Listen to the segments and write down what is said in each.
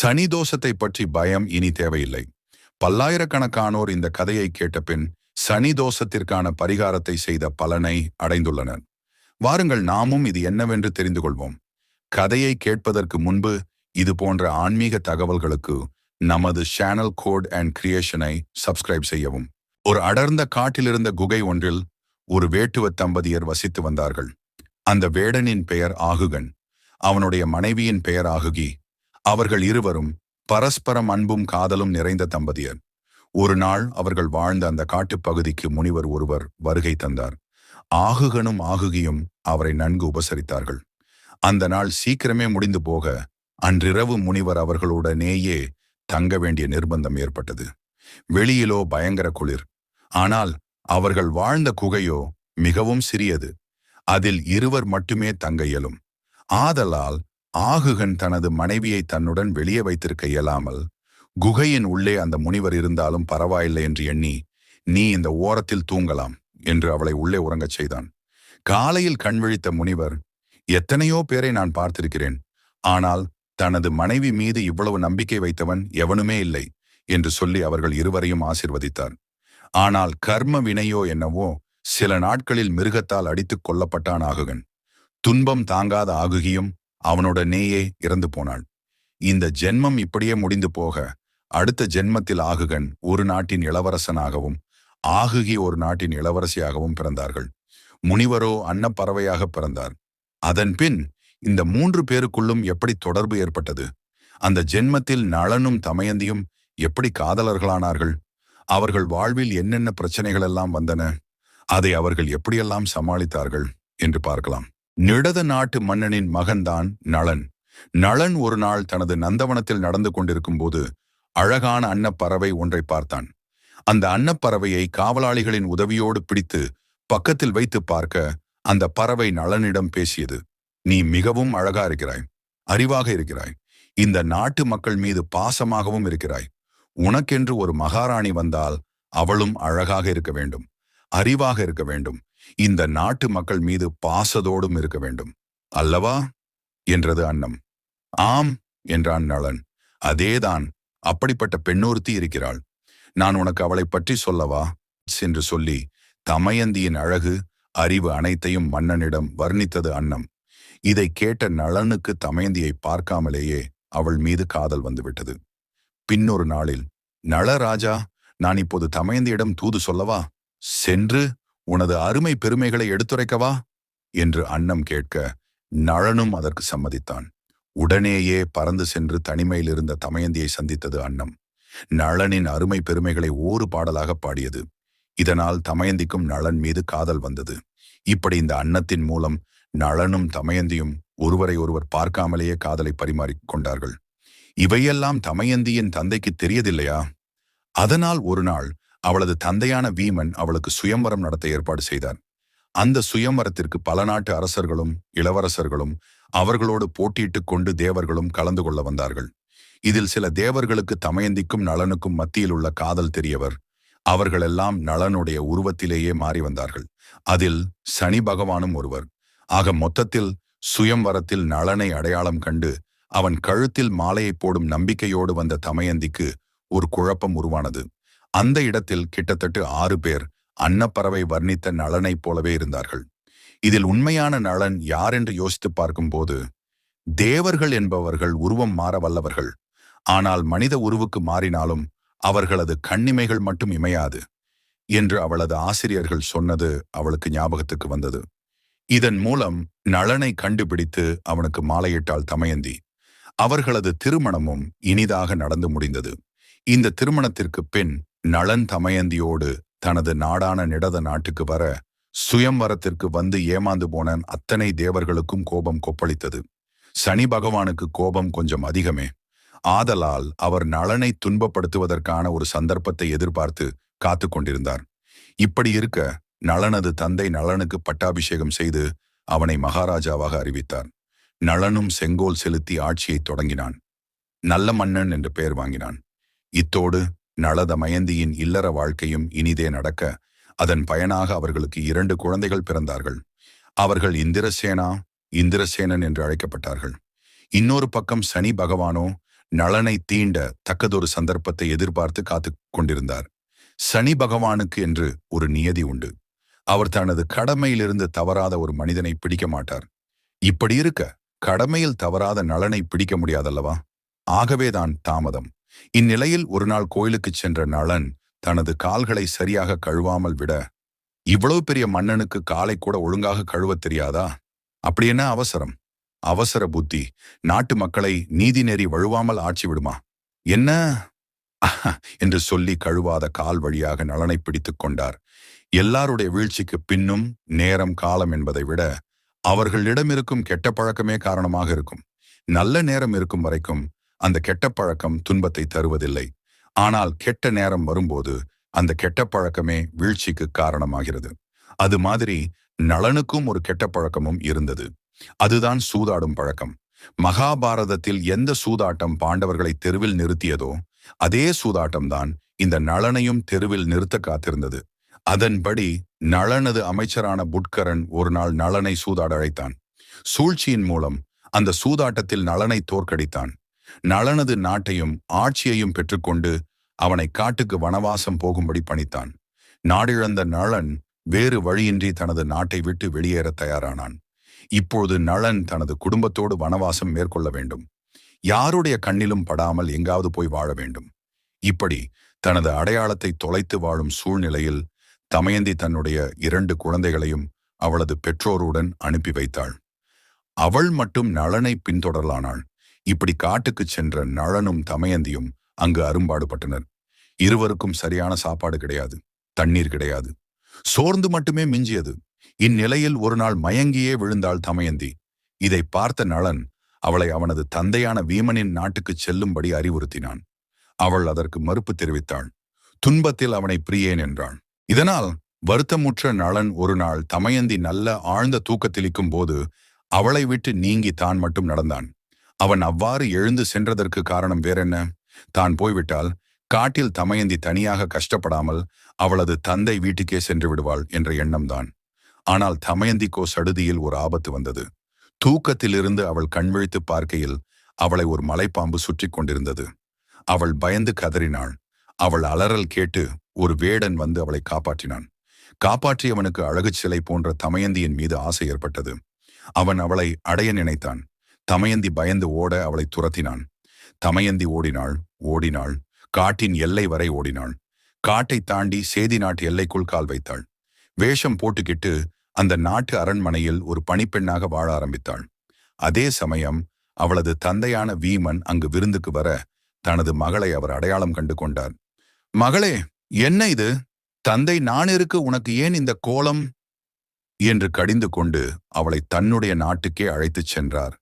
சனி தோஷத்தை பற்றி பயம் இனி தேவையில்லை. பல்லாயிரக்கணக்கானோர் இந்த கதையை கேட்டபின் சனி தோஷத்திற்கான பரிகாரத்தை செய்த பலனை அடைந்துள்ளனர். வாருங்கள் நாமும் இது என்னவென்று தெரிந்து கொள்வோம். கதையை கேட்பதற்கு முன்பு இது போன்ற ஆன்மீக தகவல்களுக்கு நமது சேனல் கோட் அண்ட் கிரியேஷனை சப்ஸ்கிரைப் செய்யவும். ஒரு அடர்ந்த காட்டிலிருந்த குகை ஒன்றில் ஒரு வேட்டுவ தம்பதியர் வசித்து வந்தார்கள். அந்த வேடனின் பெயர் ஆகுகன். அவனுடைய மனைவியின் பெயர் ஆகுகி. அவர்கள் இருவரும் பரஸ்பரம் அன்பும் காதலும் நிறைந்த தம்பதியர். ஒரு நாள் அவர்கள் வாழ்ந்த அந்த காட்டுப்பகுதிக்கு முனிவர் ஒருவர் வருகை தந்தார். ஆகுகனும் ஆகுகியும் அவரை நன்கு உபசரித்தார்கள். அந்த நாள் சீக்கிரமே முடிந்து போக அன்றிரவு முனிவர் அவர்களுடனேயே தங்க வேண்டிய நிர்பந்தம் ஏற்பட்டது. வெளியிலோ பயங்கர குளிர். ஆனால் அவர்கள் வாழ்ந்த குகையோ மிகவும் சிறியது. அதில் இருவர் மட்டுமே தங்க இயலும். ஆதலால் ஆகுகன் தனது மனைவியை தன்னுடன் வெளியே வைத்திருக்க இயலாமல் குகையின் உள்ளே அந்த முனிவர் இருந்தாலும் பரவாயில்லை என்று எண்ணி நீ இந்த ஓரத்தில் தூங்கலாம் என்று அவளை உள்ளே உறங்கச் செய்தான். காலையில் கண்விழித்த முனிவர் எத்தனையோ பேரை நான் பார்த்திருக்கிறேன். ஆனால் தனது மனைவி மீது இவ்வளவு நம்பிக்கை வைத்தவன் எவனுமே இல்லை என்று சொல்லி அவர்கள் இருவரையும் ஆசிர்வதித்தார். ஆனால் கர்ம வினையோ என்னவோ சில நாட்களில் மிருகத்தால் அடித்துக் கொல்லப்பட்டான் ஆகுகன். துன்பம் தாங்காத ஆகுகியும் அவனோட நேயே இறந்து போனாள். இந்த ஜென்மம் இப்படியே முடிந்து போக அடுத்த ஜென்மத்தில் ஆகுகன் ஒரு நாட்டின் இளவரசனாகவும் ஆகுகி ஒரு நாட்டின் இளவரசியாகவும் பிறந்தார்கள். முனிவரோ அன்னப்பறவையாக பிறந்தார். அதன் பின் இந்த மூன்று பேருக்குள்ளும் எப்படி தொடர்பு ஏற்பட்டது? அந்த ஜென்மத்தில் நளனும் தமயந்தியும் எப்படி காதலர்களானார்கள்? அவர்கள் வாழ்வில் என்னென்ன பிரச்சனைகள் எல்லாம் வந்தன? அதை அவர்கள் எப்படியெல்லாம் சமாளித்தார்கள்? என்று பார்க்கலாம். நிடத நாட்டு மன்னனின் மகன்தான் நளன். நளன் ஒரு நாள் தனது நந்தவனத்தில் நடந்து கொண்டிருக்கும் போது அழகான அன்னப்பறவை ஒன்றை பார்த்தான். அந்த அன்னப்பறவையை காவலாளிகளின் உதவியோடு பிடித்து பக்கத்தில் வைத்து பார்க்க அந்த பறவை நளனிடம் பேசியது நீ மிகவும் அழகா இருக்கிறாய் அறிவாக இருக்கிறாய் இந்த நாட்டு மக்கள் மீது பாசமாகவும் இருக்கிறாய். உனக்கென்று ஒரு மகாராணி வந்தால் அவளும் அழகாக இருக்க வேண்டும் அறிவாக இருக்க வேண்டும். இந்த நாட்டு மக்கள் மீது பாசதோடும் இருக்க வேண்டும். அல்லவா? என்றது அன்னம். ஆம் என்றான் நளன். அதேதான் அப்படிப்பட்ட பெண்ணொருத்தி இருக்கிறாள். நான் உனக்கு அவளை பற்றி சொல்லவா? என்று சொல்லி தமயந்தியின் அழகு அறிவு அனைத்தையும் மன்னனிடம் வர்ணித்தது அன்னம். இதை கேட்ட நளனுக்கு தமயந்தியை பார்க்காமலேயே அவள் மீது காதல் வந்துவிட்டது. பின்னொரு நாளில் நளராஜா நான் இப்போது தமயந்தியிடம் தூது சொல்லவா? சென்று உனது அருமை பெருமைகளை எடுத்துரைக்கவா? என்று அன்னம் கேட்க நளனும் அதற்கு சம்மதித்தான். உடனேயே பறந்து சென்று தனிமையில் இருந்த தமயந்தியை சந்தித்தது அன்னம். நளனின் அருமை பெருமைகளை ஓரு பாடலாக பாடியது. இதனால் தமயந்திக்கும் நளன் மீது காதல் வந்தது. இப்படி இந்த அன்னத்தின் மூலம் நளனும் தமயந்தியும் ஒருவரை ஒருவர் பார்க்காமலேயே காதலை பரிமாறிக் கொண்டார்கள். இவையெல்லாம் தமயந்தியின் தந்தைக்கு தெரியதில்லையா? அதனால் ஒரு நாள் அவளது தந்தையான வீமன் அவளுக்கு சுயம்வரம் நடத்த ஏற்பாடு செய்தார் அந்த சுயம்வரத்திற்கு பல நாட்டு அரசர்களும் இளவரசர்களும் அவர்களோடு போட்டியிட்டுக் கொண்டு தேவர்களும் கலந்து கொள்ள வந்தார்கள். இதில் சில தேவர்களுக்கு தமயந்திக்கும் நலனுக்கும் மத்தியில் உள்ள காதல் தெரியவர். அவர்களெல்லாம் நலனுடைய உருவத்திலேயே மாறி வந்தார்கள். அதில் சனி பகவானும் ஒருவர். ஆக மொத்தத்தில் சுயம்வரத்தில் நலனை அடையாளம் கண்டு அவன் கழுத்தில் மாலையை போடும் நம்பிக்கையோடு வந்த தமயந்திக்கு ஒரு குழப்பம் உருவானது. அந்த இடத்தில் கிட்டத்தட்ட ஆறு பேர் அன்னப்பறவை வர்ணித்த நலனைப் போலவே இருந்தார்கள். இதில் உண்மையான நலன் யார் என்று யோசித்து பார்க்கும்போது தேவர்கள் என்பவர்கள் உருவம் மாற வல்லவர்கள். ஆனால் மனித உருவுக்கு மாறினாலும் அவர்களது கண்ணிமைகள் மட்டும் இமையாது என்று அவளது ஆசிரியர்கள் சொன்னது அவளுக்கு ஞாபகத்துக்கு வந்தது. இதன் மூலம் நளனை கண்டுபிடித்து அவனுக்கு மாலையிட்டாள் தமயந்தி. அவர்களது திருமணமும் இனிதாக நடந்து முடிந்தது. இந்த திருமணத்திற்கு பின் நளன் தமயந்தியோடு தனது நாடான நிடத நாட்டுக்கு வர சுயம்வரத்திற்கு வந்து ஏமாந்து போன அத்தனை தேவர்களுக்கும் கோபம் கொப்பளித்தது. சனி பகவானுக்கு கோபம் கொஞ்சம் அதிகமே. ஆதலால் அவர் நளனை துன்பப்படுத்துவதற்கான ஒரு சந்தர்ப்பத்தை எதிர்பார்த்து காத்து கொண்டிருந்தார். இப்படி இருக்க நளனது தந்தை நளனுக்கு பட்டாபிஷேகம் செய்து அவனை மகாராஜாவாக அறிவித்தார். நளனும் செங்கோல் செலுத்தி ஆட்சியை தொடங்கினான். நல்ல மன்னன் என்று பெயர் வாங்கினான். இத்தோடு நளத மயந்தியின் இல்லற வாழ்க்கையும் இனிதே நடக்க அதன் பயனாக அவர்களுக்கு இரண்டு குழந்தைகள் பிறந்தார்கள். அவர்கள் இந்திரசேனா இந்திரசேனன் என்று அழைக்கப்பட்டார்கள். இன்னொரு பக்கம் சனி பகவானோ நளனை தீண்ட தக்கதொரு சந்தர்ப்பத்தை எதிர்பார்த்து காத்துக் கொண்டிருந்தார். சனி பகவானுக்கு என்று ஒரு நியதி உண்டு. அவர் தனது கடமையிலிருந்து தவறாத ஒரு மனிதனை பிடிக்க மாட்டார். இப்படி இருக்க கடமையில் தவறாத நலனை பிடிக்க முடியாதல்லவா? ஆகவேதான் தாமதம். இந்நிலையில் ஒரு நாள் கோயிலுக்குச் சென்ற நளன் தனது கால்களை சரியாக கழுவாமல் விட இவ்வளவு பெரிய மன்னனுக்கு காலை கூட ஒழுங்காக கழுவத் தெரியாதா? அப்படி என்ன அவசரம்? அவசர புத்தி. நாட்டு மக்களை நீதி நெறி வழுவாமல் ஆட்சி விடுமா? என்ன? என்று சொல்லி கழுவாத கால் வழியாக நலனை பிடித்துக் கொண்டார். எல்லாருடைய வீழ்ச்சிக்கு பின்னும் நேரம் காலம் என்பதை விட அவர்களிடம் இருக்கும் கெட்ட பழக்கமே காரணமாக இருக்கும். நல்ல நேரம் இருக்கும் வரைக்கும் அந்த கெட்ட பழக்கம் துன்பத்தை தருவதில்லை. ஆனால் கெட்ட நேரம் வரும்போது அந்த கெட்ட பழக்கமே வீழ்ச்சிக்கு காரணமாகிறது. அது மாதிரி நலனுக்கும் ஒரு கெட்ட பழக்கமும் இருந்தது. அதுதான் சூதாடும் பழக்கம். மகாபாரதத்தில் எந்த சூதாட்டம் பாண்டவர்களை தெருவில் நிறுத்தியதோ அதே சூதாட்டம்தான் இந்த நளனையும் தெருவில் நிறுத்த காத்திருந்தது. அதன்படி நளனது அமைச்சரான புட்கரன் ஒரு நாள் நளனை சூதாட அழைத்தான். சூழ்ச்சியின் மூலம் அந்த சூதாட்டத்தில் நளனை தோற்கடித்தான். நளனது நாட்டையும் ஆட்சியையும் பெற்றுக்கொண்டு அவனை காட்டுக்கு வனவாசம் போகும்படி பணித்தான். நாடிழந்த நளன் வேறு வழியின்றி தனது நாட்டை விட்டு வெளியேற தயாரானான். இப்போது நளன் தனது குடும்பத்தோடு வனவாசம் மேற்கொள்ள வேண்டும். யாருடைய கண்ணிலும் படாமல் எங்காவது போய் வாழ வேண்டும். இப்படி தனது அடையாளத்தை தொலைத்து வாழும் சூழ்நிலையில் தமயந்தி தன்னுடைய இரண்டு குழந்தைகளையும் அவளது பெற்றோருடன் அனுப்பி வைத்தாள். அவள் மட்டும் நளனை பின்தொடரலானாள். இப்படி காட்டுக்குச் சென்ற நளனும் தமயந்தியும் அங்கு அரும்பாடுபட்டனர். இருவருக்கும் சரியான சாப்பாடு கிடையாது தண்ணீர் கிடையாது. சோர்ந்து மட்டுமே மிஞ்சியது. இந்நிலையில் ஒரு நாள் மயங்கியே விழுந்தாள் தமயந்தி. இதை பார்த்த நளன் அவளை அவனது தந்தையான வீமனின் நாட்டுக்குச் செல்லும்படி அறிவுறுத்தினான். அவள் அதற்கு மறுப்பு தெரிவித்தாள். துன்பத்தில் அவனை பிரியேன் என்றாள் இதனால் வருத்தமுற்ற நளன் ஒரு நாள் தமயந்தி நல்ல ஆழ்ந்த தூக்கத்திலிக்கும் போது அவளை விட்டு நீங்கி தான் மட்டும் நடந்தான். அவன் அவ்வாறு எழுந்து சென்றதற்கு காரணம் வேறென்ன? தான் போய்விட்டால் காட்டில் தமயந்தி தனியாக கஷ்டப்படாமல் அவளது தந்தை வீட்டுக்கே சென்று விடுவாள் என்ற எண்ணம்தான். ஆனால் தமயந்திக்கோ சடுதியில் ஒரு ஆபத்து வந்தது. தூக்கத்திலிருந்து அவள் கண்விழித்து பார்க்கையில் அவளை ஒரு மலைப்பாம்பு சுற்றி கொண்டிருந்தது. அவள் பயந்து கதறினாள். அவள் அலறல் கேட்டு ஒரு வேடன் வந்து அவளை காப்பாற்றினான். காப்பாற்றியவனுக்கு அழகு சிலை போன்ற தமயந்தியின் மீது ஆசை ஏற்பட்டது. அவன் அவளை அடைய நினைத்தான். தமயந்தி பயந்து ஓட அவளை துரத்தினான். தமயந்தி ஓடினாள் ஓடினாள். காட்டின் எல்லை வரை ஓடினாள். காட்டை தாண்டி சேதி நாட்டு எல்லைக்குள் கால் வைத்தாள். வேஷம் போட்டுக்கிட்டு அந்த நாட்டு அரண்மனையில் ஒரு பணிப்பெண்ணாக வாழ ஆரம்பித்தாள். அதே சமயம் அவளது தந்தையான வீமன் அங்கு விருந்துக்கு வர தனது மகளை அவர் அடையாளம் கண்டு கொண்டார். மகளே என்ன இது? தந்தை நானிருக்கு உனக்கு ஏன் இந்த கோலம்? என்று கடிந்து கொண்டு அவளை தன்னுடைய நாட்டுக்கே அழைத்துச் சென்றார்.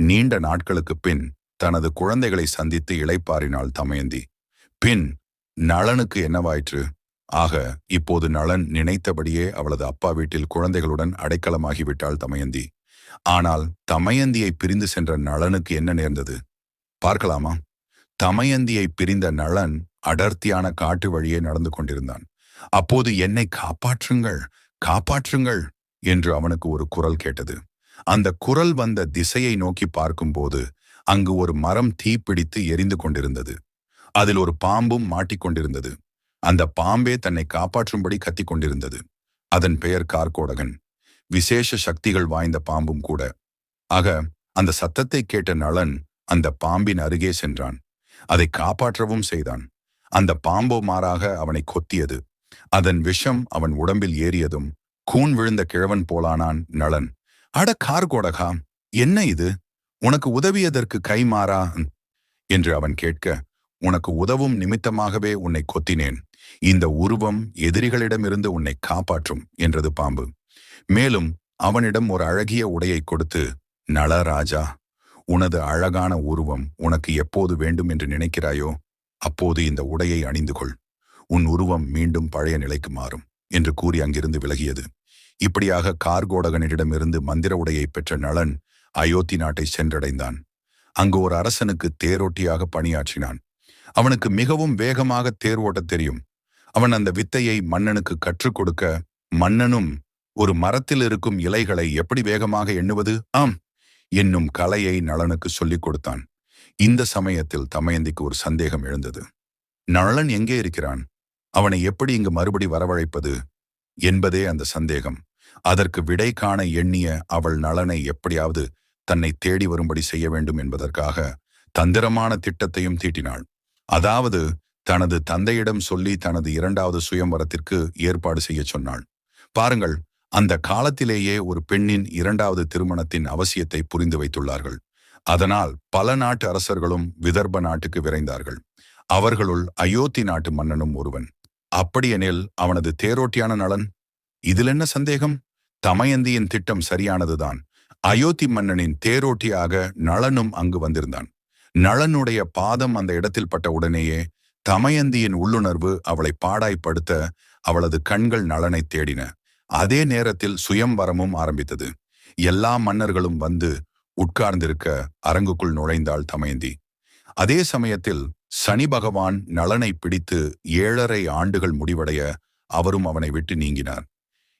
நீண்ட நாட்களுக்குப் பின் தனது குழந்தைகளை சந்தித்து இளைப்பாறினாள் தமயந்தி பின் நளனுக்கு என்னவாயிற்று ஆக இப்போது நளன் நினைத்தபடியே அவளது அப்பா வீட்டில் குழந்தைகளுடன் அடைக்கலமாகிவிட்டாள் தமயந்தி. ஆனால் தமயந்தியை பிரிந்து சென்ற நளனுக்கு என்ன நேர்ந்தது? பார்க்கலாமா தமயந்தியை பிரிந்த நளன் அடர்த்தியான காட்டு வழியே நடந்து கொண்டிருந்தான். அப்போது என்னை காப்பாற்றுங்கள் காப்பாற்றுங்கள் என்று அவனுக்கு ஒரு குரல் கேட்டது. அந்த குரல் வந்த திசையை நோக்கி பார்க்கும்போது அங்கு ஒரு மரம் தீப்பிடித்து எரிந்து கொண்டிருந்தது. அதில் ஒரு பாம்பும் மாட்டிக்கொண்டிருந்தது அந்த பாம்பே தன்னை காப்பாற்றும்படி கத்திக் கொண்டிருந்தது. அதன் பெயர் கார்கோடகன். விசேஷ சக்திகள் வாய்ந்த பாம்பும் கூட. ஆக அந்த சத்தத்தை கேட்ட நளன் அந்த பாம்பின் அருகே சென்றான். அதை காப்பாற்றவும் செய்தான். அந்த பாம்போ மாறாக அவனை கொத்தியது. அதன் விஷம் அவன் உடம்பில் ஏறியதும் கூன் விழுந்த கிழவன் போலானான் நளன். அட கார்கோடகா என்ன இது? உனக்கு உதவியதற்கு கை மாறா? என்று அவன் கேட்க உனக்கு உதவும் நிமித்தமாகவே உன்னை கொத்தினேன். இந்த உருவம் எதிரிகளிடமிருந்து உன்னை காப்பாற்றும் என்றது பாம்பு. மேலும் அவனிடம் ஒரு அழகிய உடையை கொடுத்து நளராஜா உனது அழகான உருவம் உனக்கு எப்போது வேண்டும் என்று நினைக்கிறாயோ அப்போது இந்த உடையை அணிந்து கொள். உன் உருவம் மீண்டும் பழைய நிலைக்கு மாறும் என்று கூறி அங்கிருந்து விலகியது. இப்படியாக கார்கோடகனிடமிருந்து மந்திர உடையை பெற்ற நளன் அயோத்தி நாட்டை சென்றடைந்தான். அங்கு ஒரு அரசனுக்கு தேரோட்டியாக பணியாற்றினான். அவனுக்கு மிகவும் வேகமாக தேர் ஓட்டத் தெரியும். அவன் அந்த வித்தையை மன்னனுக்கு கற்றுக் கொடுக்க மன்னனும் ஒரு மரத்தில் இருக்கும் இலைகளை எப்படி வேகமாக எண்ணுவது? ஆம் என்னும் கலையை நளனுக்கு சொல்லிக் கொடுத்தான். இந்த சமயத்தில் தமயந்திக்கு ஒரு சந்தேகம் எழுந்தது. நளன் எங்கே இருக்கிறான்? அவனை எப்படி இங்கு மறுபடி வரவழைப்பது? என்பதே அந்த சந்தேகம். அதற்கு விடை காண எண்ணிய அவள் நலனை எப்படியாவது தன்னை தேடி வரும்படி செய்ய வேண்டும் என்பதற்காக தந்திரமான திட்டத்தையும் தீட்டினாள். அதாவது தனது தந்தையிடம் சொல்லி தனது இரண்டாவது சுயம்வரத்திற்கு ஏற்பாடு செய்ய சொன்னாள். பாருங்கள் அந்த காலத்திலேயே ஒரு பெண்ணின் இரண்டாவது திருமணத்தின் அவசியத்தை புரிந்து வைத்துள்ளார்கள். அதனால் பல நாட்டு அரசர்களும் விதர்ப நாட்டுக்கு விரைந்தார்கள். அவர்களுள் அயோத்தி நாட்டு மன்னனும் ஒருவன். அப்படியெனில் அவனது தேரோட்டியான நலன். இதில் என்ன சந்தேகம்? தமயந்தியின் திட்டம் சரியானதுதான். அயோத்தி மன்னனின் தேரோட்டியாக நளனும் அங்கு வந்திருந்தான். நளனுடைய பாதம் அந்த இடத்தில் பட்ட உடனேயே தமயந்தியின் உள்ளுணர்வு அவளை பாடாய்ப்படுத்த அவளது கண்கள் நலனை தேடின. அதே நேரத்தில் சுயம்வரமும் ஆரம்பித்தது. எல்லா மன்னர்களும் வந்து உட்கார்ந்திருக்க அரங்குக்குள் நுழைந்தாள் தமயந்தி. அதே சமயத்தில் சனி பகவான் நலனை பிடித்து ஏழரை ஆண்டுகள் முடிவடைய அவரும் அவனை விட்டு நீங்கினார்.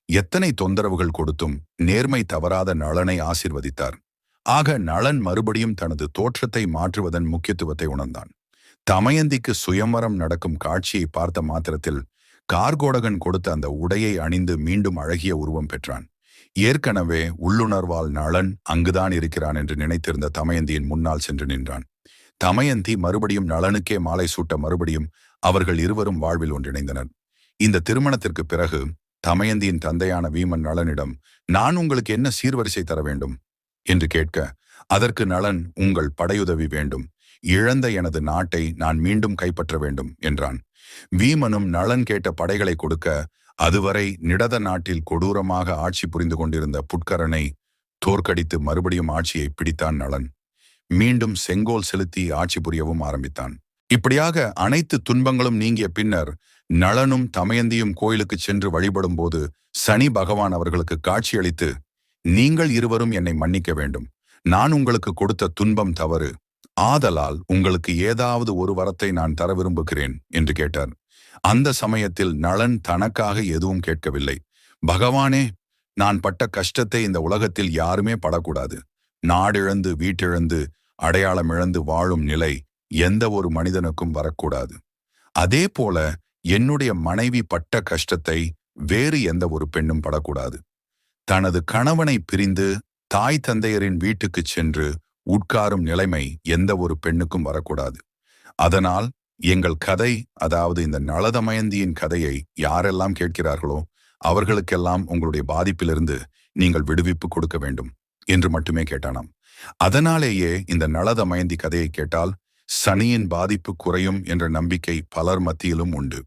எத்தனை தொந்தரவுகள் கொடுத்தும் நேர்மை தவறாத நலனை ஆசிர்வதித்தார். ஆக நலன் மறுபடியும் தனது தோற்றத்தை மாற்றுவதன் முக்கியத்துவத்தை உணர்ந்தான். தமயந்திக்கு சுயம்வரம் நடக்கும் காட்சியை பார்த்த மாத்திரத்தில் கார்கோடகன் கொடுத்த அந்த உடையை அணிந்து மீண்டும் அழகிய உருவம் பெற்றான். ஏற்கனவே உள்ளுணர்வால் நலன் அங்குதான் இருக்கிறான் என்று நினைத்திருந்த தமயந்தியின் முன்னால் சென்று நின்றான். தமயந்தி மறுபடியும் நளனுக்கே மாலை சூட்ட மறுபடியும் அவர்கள் இருவரும் வாழ்வில் ஒன்றிணைந்தனர். இந்த திருமணத்திற்கு பிறகு தமயந்தியின் தந்தையான வீமன் நளனிடம் நான் உங்களுக்கு என்ன சீர்வரிசை தர வேண்டும்? என்று கேட்க அதற்கு நளன் உங்கள் படையுதவி வேண்டும். இழந்த எனது நாட்டை நான் மீண்டும் கைப்பற்ற வேண்டும் என்றான். வீமனும் நளன் கேட்ட படைகளை கொடுக்க அதுவரை நிடத நாட்டில் கொடூரமாக ஆட்சி புரிந்து கொண்டிருந்த புட்கரனை தோற்கடித்து மறுபடியும் ஆட்சியை பிடித்தான் நளன் மீண்டும் செங்கோல் செலுத்தி ஆட்சி புரியவும் ஆரம்பித்தான். இப்படியாக அனைத்து துன்பங்களும் நீங்கிய பின்னர் நளனும் தமயந்தியும் கோயிலுக்கு சென்று வழிபடும் போது சனி பகவான் அவர்களுக்கு காட்சியளித்து நீங்கள் இருவரும் என்னை மன்னிக்க வேண்டும். நான் உங்களுக்கு கொடுத்த துன்பம் தவறு. ஆதலால் உங்களுக்கு ஏதாவது ஒரு வரத்தை நான் தர விரும்புகிறேன் என்று கேட்டார். அந்த சமயத்தில் நளன் தனக்காக எதுவும் கேட்கவில்லை. பகவானே நான் பட்ட கஷ்டத்தை இந்த உலகத்தில் யாருமே படக்கூடாது. நாடிழந்து வீட்டிழந்து அடையாளம் இழந்து வாழும் நிலை எந்த ஒரு மனிதனுக்கும் வரக்கூடாது. அதே போல என்னுடைய மனைவி பட்ட கஷ்டத்தை வேறு எந்த ஒரு பெண்ணும் படக்கூடாது. தனது கணவனை பிரிந்து தாய் தந்தையரின் வீட்டுக்குச் சென்று உட்காரும் நிலைமை எந்த ஒரு பெண்ணுக்கும் வரக்கூடாது. அதனால் எங்கள் கதை அதாவது இந்த நளதமயந்தியின் கதையை யாரெல்லாம் கேட்கிறார்களோ அவர்களுக்கெல்லாம் உங்களுடைய பாதிப்பிலிருந்து நீங்கள் விடுவிப்பு கொடுக்க வேண்டும். என்று மட்டுமே கேட்டானாம். அதனாலேயே இந்த நளதமயந்தி கதையை கேட்டால் சனியின் பாதிப்பு குறையும் என்ற நம்பிக்கை பலர் மத்தியிலும் உண்டு.